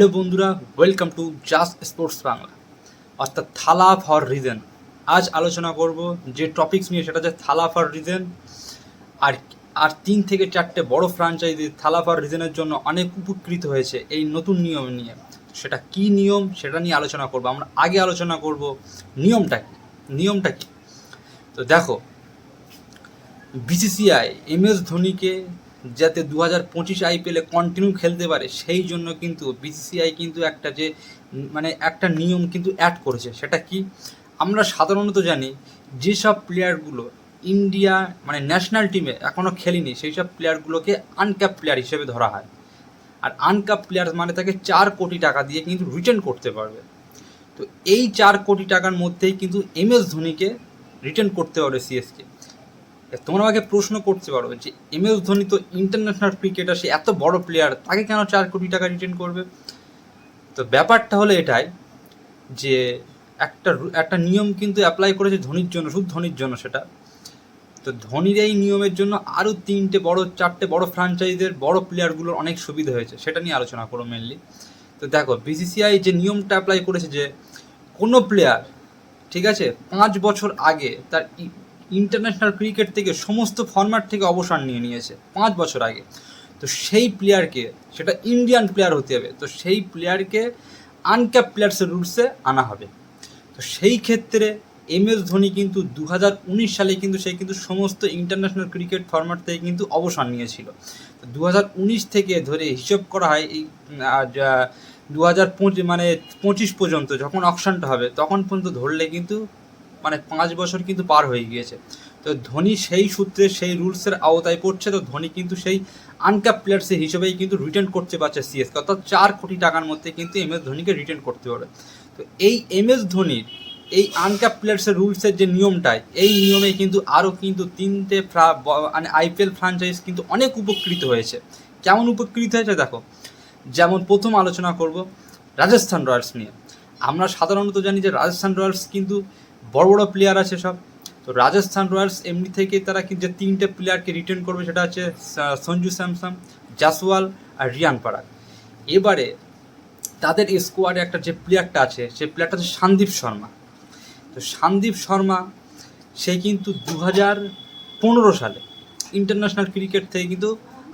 Hello বন্ধুরা welcome to just sports Bangla অর্থাৎ Thala for reason আজ আলোচনা করব যে টপিকস নিয়ে, সেটা হচ্ছে থালা ফর রিজন আর আর তিন থেকে চারটে বড় ফ্রাঞ্চাইজি থালা ফর রিজনের জন্য অনেক উপকৃত হয়েছে এই নতুন নিয়ম নিয়ে। সেটা কি নিয়ম, সেটা নিয়ে আলোচনা করব। আমরা আগে আলোচনা করব নিয়মটা কি নিয়মটা কি? তো দেখো বিসিসিআই এম এস ধোনিকে যাতে দু হাজার পঁচিশ আইপিএলে কন্টিনিউ খেলতে পারে, সেই জন্য কিন্তু বিসিসিআই কিন্তু একটা যে মানে একটা নিয়ম কিন্তু অ্যাড করেছে। সেটা কি? আমরা সাধারণত জানি যেসব প্লেয়ারগুলো ইন্ডিয়া মানে ন্যাশনাল টিমে এখনও খেলেনি সেই সব প্লেয়ারগুলোকে আনক্যাপ প্লেয়ার হিসেবে ধরা হয়। আর আনক্যাপ প্লেয়ার মানে তাকে চার কোটি টাকা দিয়ে কিন্তু রিটার্ন করতে পারবে। তো এই চার কোটি টাকার মধ্যেই কিন্তু এম এস ধোনিকে রিটার্ন করতে পারবে সিএসকে তোমরা আমাকে প্রশ্ন করতে পারো যে এম এস ধোনি তো ইন্টারন্যাশনাল ক্রিকেটার সে এত বড় প্লেয়ার তাকে কেন চার কোটি টাকা রিটার্ন করবে? তো ব্যাপারটা হলো এটাই যে একটা একটা নিয়ম কিন্তু অ্যাপ্লাই করেছে ধোনির জন্য, শুধু ধোনির জন্য সেটা। তো ধোনির এই নিয়মের জন্য আরও তিনটে বড়, চারটে বড় ফ্র্যাঞ্চাইজের বড় প্লেয়ারগুলোর অনেক সুবিধা হয়েছে, সেটা নিয়ে আলোচনা করো মেনলি তো দেখো বিসিসিআই যে নিয়মটা অ্যাপ্লাই করেছে যে কোনো প্লেয়ার ঠিক আছে, পাঁচ বছর আগে তার ইন্টারন্যাশনাল ক্রিকেট থেকে সমস্ত ফরম্যাট থেকে অবসর নিয়ে নিয়েছে, পাঁচ বছর আগে। তো সেই প্লেয়ারকে সেটা ইন্ডিয়ান প্লেয়ার হতে হবে, তো সেই প্লেয়ারকে আনক্যাপ প্লেয়ার্সের রুলসে আনা হবে। তো সেই ক্ষেত্রে এম এস ধোনি কিন্তু দু হাজার উনিশ সালে কিন্তু সে কিন্তু সমস্ত ইন্টারন্যাশনাল ক্রিকেট ফরম্যাট থেকে কিন্তু অবসর নিয়েছিল। তো দু হাজার উনিশ থেকে ধরে হিসেব করা হয়, এই দু হাজার মানে পঁচিশ পর্যন্ত যখন অকশনটা হবে, তখন পর্যন্ত ধরলে কিন্তু মানে পাঁচ বছর কিন্তু পার হয়ে গিয়েছে। তো ধোনি সেই সূত্রে সেই রুলসের আওতায় পড়ছে, তো ধোনি কিন্তু সেই আনক্যাপ প্লেয়ার্সের হিসেবেই কিন্তু রিটার্ন করতে পারছে সিএসকে অর্থাৎ চার কোটি টাকার মধ্যে কিন্তু এম এস ধোনিকে রিটার্ন করতে পারে। তো এই এম এস ধোনির এই আনক্যাপ প্লেয়ার্সের রুলসের যে নিয়মটাই এই নিয়মে কিন্তু আরও কিন্তু তিনটে মানে আইপিএল ফ্রাঞ্চাইজ কিন্তু অনেক উপকৃত হয়েছে। কেমন উপকৃত হয়েছে দেখো, যেমন প্রথম আলোচনা করব রাজস্থান রয়্যালস নিয়ে। আমরা সাধারণত জানি যে রাজস্থান রয়্যালস কিন্তু বড় বড় প্লেয়ার আছে সব। তো রাজস্থান রয়্যালস এমনি থেকে তারা কিন্তু যে তিনটে প্লেয়ারকে রিটার্ন করবে সেটা হচ্ছে সঞ্জু স্যামসন জাসওয়াল আর রিয়ান পারাগ। এবারে তাদের স্কোয়াডে একটা যে প্লেয়ারটা আছে সেই প্লেয়ারটা হচ্ছে সন্দীপ শর্মা। তো সন্দীপ শর্মা, সে কিন্তু দু হাজার পনেরো সালে ইন্টারন্যাশনাল ক্রিকেট থেকে কিন্তু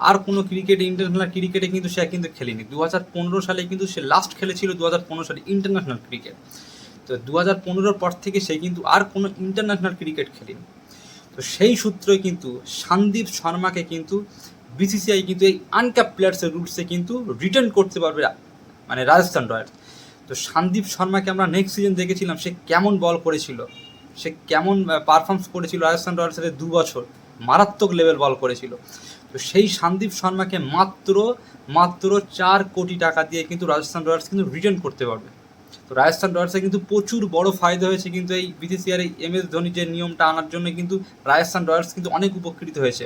আর কোনো ক্রিকেটে ইন্টারন্যাশনাল ক্রিকেটে কিন্তু সে কিন্তু খেলেনি। দু হাজার পনেরো সালে কিন্তু সে লাস্ট খেলেছিল দু হাজার পনেরো সালে ইন্টারন্যাশনাল ক্রিকেট তো দু হাজার পনেরোর পর থেকে সে কিন্তু আর কোনো ইন্টারন্যাশনাল ক্রিকেট খেলেনি। তো সেই সূত্রে কিন্তু সন্দীপ শর্মাকে কিন্তু বিসিসিআই কিন্তু এই আনক্যাপ প্লেয়ার্সের রুলসে কিন্তু রিটার্ন করতে পারবে মানে রাজস্থান রয়্যালস। তো সন্দীপ শর্মাকে আমরা নেক্সট সিজন দেখেছিলাম, সে কেমন বল করেছিল, সে কেমন পারফর্মস করেছিল রাজস্থান রয়্যালসের দু বছর, মারাত্মক লেভেল বল করেছিল। তো সেই সন্দীপ শর্মাকে মাত্র মাত্র চার কোটি টাকা দিয়ে কিন্তু রাজস্থান রয়্যালস কিন্তু রিটার্ন করতে পারবে। তো রাজস্থান রয়্যালসে কিন্তু প্রচুর বড় ফায়দা হয়েছে, কিন্তু এই বিসিসিআর এই এম এস ধোনি যে নিয়মটা আনার জন্য কিন্তু রাজস্থান রয়্যালস কিন্তু অনেক উপকৃত হয়েছে।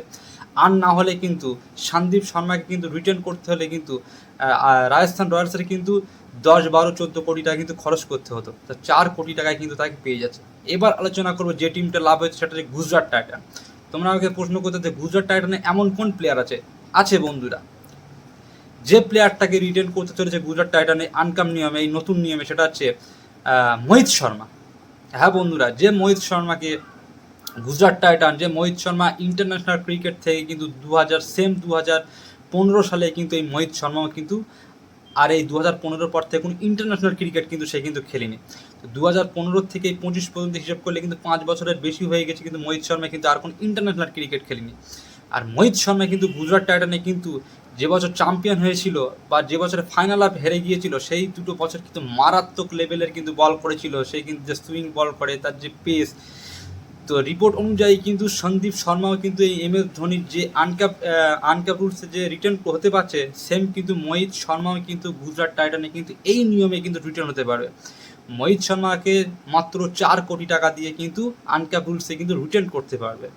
আর না হলে কিন্তু সন্দীপ শর্মাকে কিন্তু রিটার্ন করতে হলে কিন্তু রাজস্থান রয়্যালসের কিন্তু দশ বারো চোদ্দ কোটি টাকা কিন্তু খরচ করতে হতো। তো চার কোটি টাকায় কিন্তু তাকে পেয়ে যাচ্ছে। এবার আলোচনা করব যে টিমটা লাভ হয়েছে সেটা হচ্ছে গুজরাট টাইটান। তোমরা আমাকে প্রশ্ন করতে গুজরাট টাইটানে এমন কোন প্লেয়ার আছে? আছে বন্ধুরা। যে প্লেয়ারটাকে রিটেন করতে চলেছে গুজরাট টাইটানে আনকাম নিয়মে, এই নতুন নিয়মে, সেটা হচ্ছে মোহিত শর্মা। হ্যাঁ বন্ধুরা, যে মোহিত শর্মাকে গুজরাট টাইটান যে মোহিত শর্মা ইন্টারন্যাশনাল ক্রিকেট থেকে কিন্তু দু হাজার সেম দু হাজার পনেরো সালে কিন্তু এই মোহিত শর্মাও কিন্তু, আর এই দু হাজার পনেরোর পর থেকে কোনো ইন্টারন্যাশনাল ক্রিকেট কিন্তু সে কিন্তু খেলেনি। তো দু হাজার পনেরো থেকে পঁচিশ পর্যন্ত হিসাব করলে কিন্তু পাঁচ বছরের বেশি হয়ে গেছে কিন্তু মোহিত শর্মা কিন্তু আর কোনো ইন্টারন্যাশনাল ক্রিকেট খেলেনি। আর মোহিত শর্মা কিন্তু গুজরাট টাইটানে কিন্তু যে বছর চ্যাম্পিয়ন হয়েছিল বা যে বছরে ফাইনাল আপ হেরে গিয়েছিল, সেই দুটো বছর কিন্তু মারাত্মক লেভেলের কিন্তু বল করেছিল। সেই কিন্তু যে সুইং বল করে, তার যে পেস তো রিপোর্ট অনুযায়ী কিন্তু সন্দীপ শর্মাও কিন্তু এই এম এস ধোনির যে আনক্যাপ আনক্যাপ রুলসে যে রিটার্ন হতে পারছে সেম কিন্তু মোহিত শর্মাও কিন্তু গুজরাট টাইটানে কিন্তু এই নিয়মে কিন্তু রিটার্ন হতে পারবে। মোহিত শর্মাকে মাত্র চার কোটি টাকা দিয়ে কিন্তু আনক্যাপ রুলসে কিন্তু রিটার্ন করতে পারবে।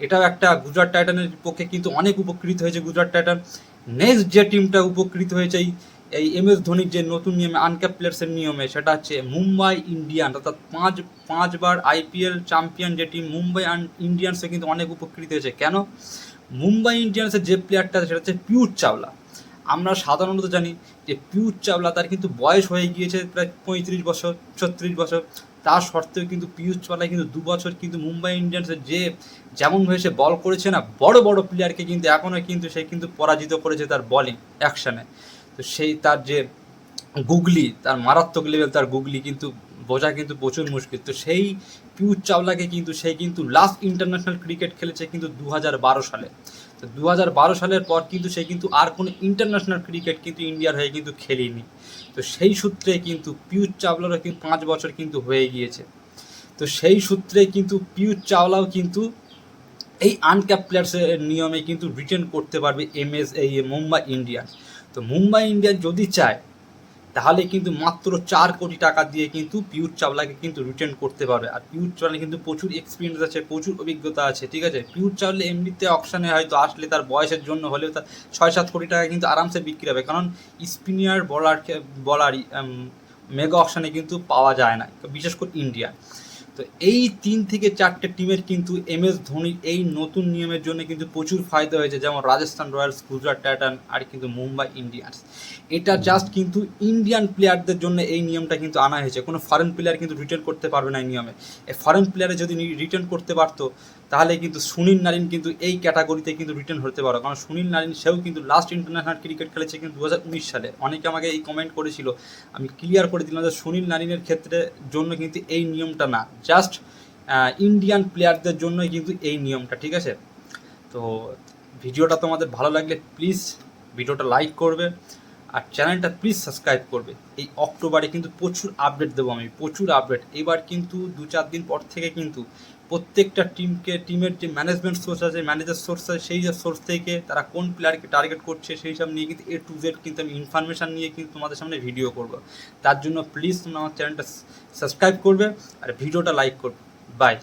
এটাও একটা গুজরাট টাইটানের পক্ষে কিন্তু অনেক উপকৃত হয়েছে গুজরাট টাইটান নেক্সট যে টিমটা উপকৃত হয়েছে, এই এম এস ধোনির যে নতুন নিয়মে আনক্যাপ প্লেয়ার্সের নিয়মে, সেটা হচ্ছে মুম্বাই ইন্ডিয়ান অর্থাৎ পাঁচ পাঁচবার আইপিএল চ্যাম্পিয়ন যে টিম মুম্বাই ইন্ডিয়ানসে কিন্তু অনেক উপকৃত হয়েছে। কেন? মুম্বাই ইন্ডিয়ানসের যে প্লেয়ারটা সেটা হচ্ছে পিউর চাওলা আমরা সাধারণত জানি যে পিয়ুষ চাওলা, তার কিন্তু বয়স হয়ে গিয়েছে প্রায় পঁয়ত্রিশ বছর, ছত্রিশ বছর। তার সত্ত্বেও কিন্তু পিয়ুষ চাওলা কিন্তু দু বছর কিন্তু মুম্বাই ইন্ডিয়ান্সের যে যেমনভাবে সে বল করেছে না, বড় বড় প্লেয়ারকে কিন্তু এখনও কিন্তু সে কিন্তু পরাজিত করেছে তার বলিং অ্যাকশানে তো সেই তার যে গুগলি, তার মারাত্মক লেভেল তার গুগলি কিন্তু বোঝা কিন্তু প্রচুর মুশকিল। তো সেই পিয়ুষ চাওলাকে কিন্তু সে কিন্তু লাস্ট ইন্টারন্যাশনাল ক্রিকেট খেলেছে কিন্তু দু হাজার বারো সালে। তো দু হাজার বারো সালের পর কিন্তু সে কিন্তু আর কোনো ইন্টারন্যাশনাল ক্রিকেট কিন্তু ইন্ডিয়ার হয়ে কিন্তু খেলেনি। তো সেই সূত্রে কিন্তু পিয়ুষ চাওলারও কিন্তু পাঁচ বছর কিন্তু হয়ে গিয়েছে। তো সেই সূত্রে কিন্তু পিয়ুষ চাওলাও কিন্তু এই আনক্যাপ প্লেয়ার্সের নিয়মে কিন্তু রিটার্ন করতে পারবে এম এস এই মুম্বাই ইন্ডিয়ান তো মুম্বাই ইন্ডিয়ান যদি চায় তাহলে কিন্তু মাত্র চার কোটি টাকা দিয়ে কিন্তু পিউর চাওলাকে কিন্তু রিটার্ন করতে পারবে। আর পিউর চাওলা কিন্তু প্রচুর এক্সপিরিয়েন্স আছে, প্রচুর অভিজ্ঞতা আছে, ঠিক আছে? পিউর চাওলে এমনিতে অপশানে হয়তো আসলে তার বয়সের জন্য হলেও তার ছয় সাত কোটি টাকা কিন্তু আরামসে বিক্রি হবে। কারণ স্পিনিয়ার বলার বলারই মেগা অপশানে কিন্তু পাওয়া যায় না, বিশেষ করে ইন্ডিয়া তো এই তিন থেকে চারটে টিমের কিন্তু এম এস ধোনির এই নতুন নিয়মের জন্য কিন্তু প্রচুর ফায়দা হয়েছে, যেমন রাজস্থান রয়্যালস, গুজরাট টাইটান আর কিন্তু মুম্বাই ইন্ডিয়ান্স। এটা জাস্ট কিন্তু ইন্ডিয়ান প্লেয়ারদের জন্য এই নিয়মটা কিন্তু আনা হয়েছে। কোনো ফরেন প্লেয়ার কিন্তু রিটার্ন করতে পারবে না এই নিয়মে। এই ফরেন প্লেয়ারে যদি রিটার্ন করতে পারতো, তাহলে কিন্তু সুনীল নারিন কিন্তু এই ক্যাটাগরিতে কিন্তু রিটার্ন হতে পারো কারণ সুনীল নারিন সেও কিন্তু লাস্ট ইন্টারন্যাশনাল ক্রিকেট খেলেছে কিন্তু দু হাজার উনিশ সালে। অনেকে আমাকে এই কমেন্ট করেছিল। আমি ক্লিয়ার করে দিলাম যে সুনীল নারিনের ক্ষেত্রে জন্য কিন্তু এই নিয়মটা না। জাস্ট ইন্ডিয়ান প্লেয়ারদের জন্যই কিন্তু এই নিয়মটা, ঠিক আছে? তো ভিডিওটা তোমাদের ভালো লাগলে প্লিজ ভিডিওটা লাইক করবে। আর চ্যানেলটা প্লিজ সাবস্ক্রাইব করবে। এই অক্টোবরে কিন্তু প্রচুর আপডেট দেবো আমি, প্রচুর আপডেট এবার কিন্তু দু চার দিন পর থেকে কিন্তু প্রত্যেকটা টিমকে টিমের যে ম্যানেজমেন্ট সোর্স আছে ম্যানেজার সোর্স আছে, সেই যে সোর্স থেকে তারা কোন প্লেয়ারকে টার্গেট করছে, সেই সব নিয়ে কিন্তু এ টু জেড কিন্তু আমি ইনফরমেশান নিয়ে কিন্তু তোমাদের সামনে ভিডিও করব। তার জন্য প্লিজ তোমরা আমার চ্যানেলটা সাবস্ক্রাইব করবে আর ভিডিওটা লাইক করবে। বাই